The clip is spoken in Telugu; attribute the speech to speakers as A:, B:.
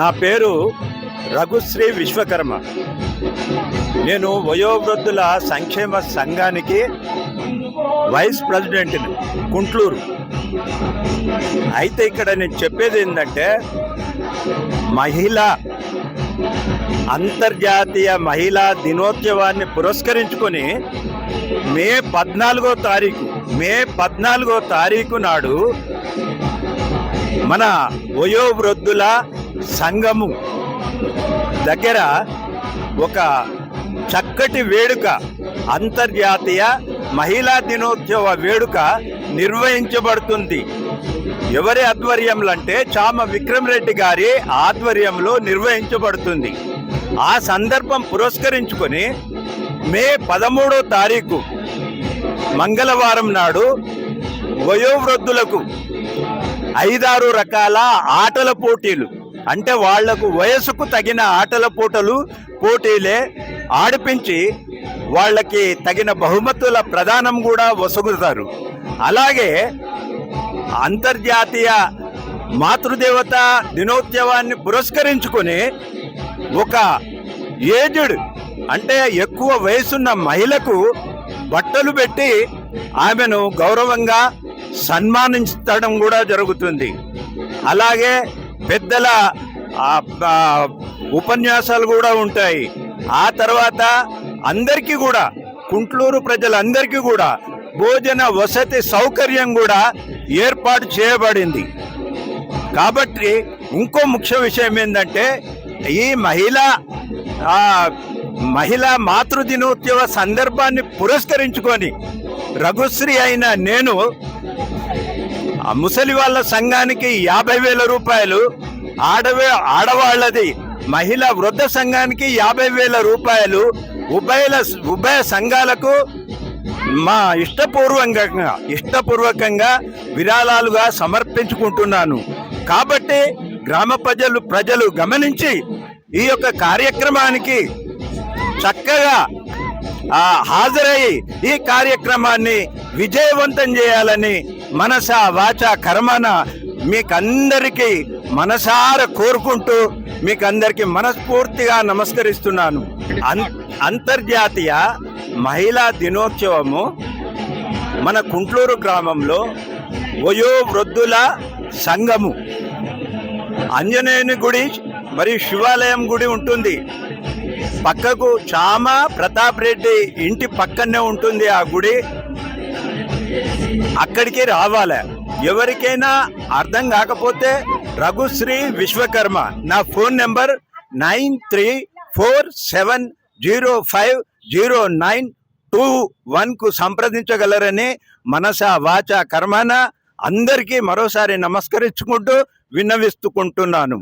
A: నా పేరు రఘుశ్రీ విశ్వకర్మ. నేను వయోవృద్ధుల సంక్షేమ సంఘానికి వైస్ ప్రెసిడెంట్ని కుంట్లూరు. అయితే ఇక్కడ నేను చెప్పేది ఏంటంటే మహిళ అంతర్జాతీయ మహిళా దినోత్సవాన్ని పురస్కరించుకొని మే పద్నాలుగో తారీఖు మే పద్నాలుగో తారీఖు నాడు మన వయోవృద్ధుల సంఘము దగ్గర ఒక చక్కటి వేడుక అంతర్జాతీయ మహిళా దినోత్సవ వేడుక నిర్వహించబడుతుంది. ఎవరి ఆధ్వర్యంలంటే చామ విక్రమ్ రెడ్డి గారి ఆధ్వర్యంలో నిర్వహించబడుతుంది. ఆ సందర్భం పురస్కరించుకొని మే పదమూడో తారీఖు మంగళవారం నాడు వయోవృద్ధులకు ఐదారు రకాల ఆటల పోటీలు అంటే వాళ్ళకు వయసుకు తగిన ఆటల పోటలు పోటీలే ఆడిపించి వాళ్ళకి తగిన బహుమతుల ప్రదానం కూడా వసగుతారు. అలాగే అంతర్జాతీయ మాతృదేవత దినోత్సవాన్ని పురస్కరించుకొని ఒక ఏజ్డ్ అంటే ఎక్కువ వయసున్న మహిళకు బట్టలు పెట్టి ఆమెను గౌరవంగా సన్మానించడం కూడా జరుగుతుంది. అలాగే పెద్దల ఉపన్యాసాలు కూడా ఉంటాయి. ఆ తర్వాత అందరికీ కూడా కుంట్లూరు ప్రజలందరికీ కూడా భోజన వసతి సౌకర్యం కూడా ఏర్పాటు చేయబడింది. కాబట్టి ఇంకో ముఖ్య విషయం ఏంటంటే ఈ మహిళా మహిళా మాతృ దినోత్సవ సందర్భాన్ని పురస్కరించుకొని రఘుశ్రీ అయిన నేను ఆ ముసలి వాళ్ళ సంఘానికి యాభై వేల రూపాయలు ఆడవే ఆడవాళ్ళది మహిళా వృద్ధ సంఘానికి యాభై వేల రూపాయలు ఉభయల ఉభయ సంఘాలకు మా ఇష్టపూర్వకంగా ఇష్టపూర్వకంగా విరాళాలుగా సమర్పించుకుంటున్నాను. కాబట్టి గ్రామ ప్రజలు ప్రజలు గమనించి ఈ యొక్క కార్యక్రమానికి చక్కగా హాజరయ్యి హాజరై ఈ కార్యక్రమాన్ని విజయవంతం చేయాలని మనస వాచ కర్మన మీకందరికీ మనసార కోరుకుంటూ మీకందరికీ మనస్ఫూర్తిగా నమస్కరిస్తున్నాను. అంతర్జాతీయ మహిళా దినోత్సవము మన కుంట్లూరు గ్రామంలో వయో వృద్ధుల సంఘము. ఆంజనేయుని గుడి మరియు శివాలయం గుడి ఉంటుంది. పక్కకు చామ ప్రతాప్ రెడ్డి ఇంటి పక్కనే ఉంటుంది ఆ గుడి. అక్కడికి రావాలా. ఎవరికైనా అర్థం కాకపోతే రఘుశ్రీ విశ్వకర్మ. నా phone number nine three four seven zero five zero nine two వన్కు సంప్రదించగలరని మనస వాచ కర్మన అందరికీ మరోసారి నమస్కరించుకుంటూ విన్నవిస్తుకుంటున్నాను.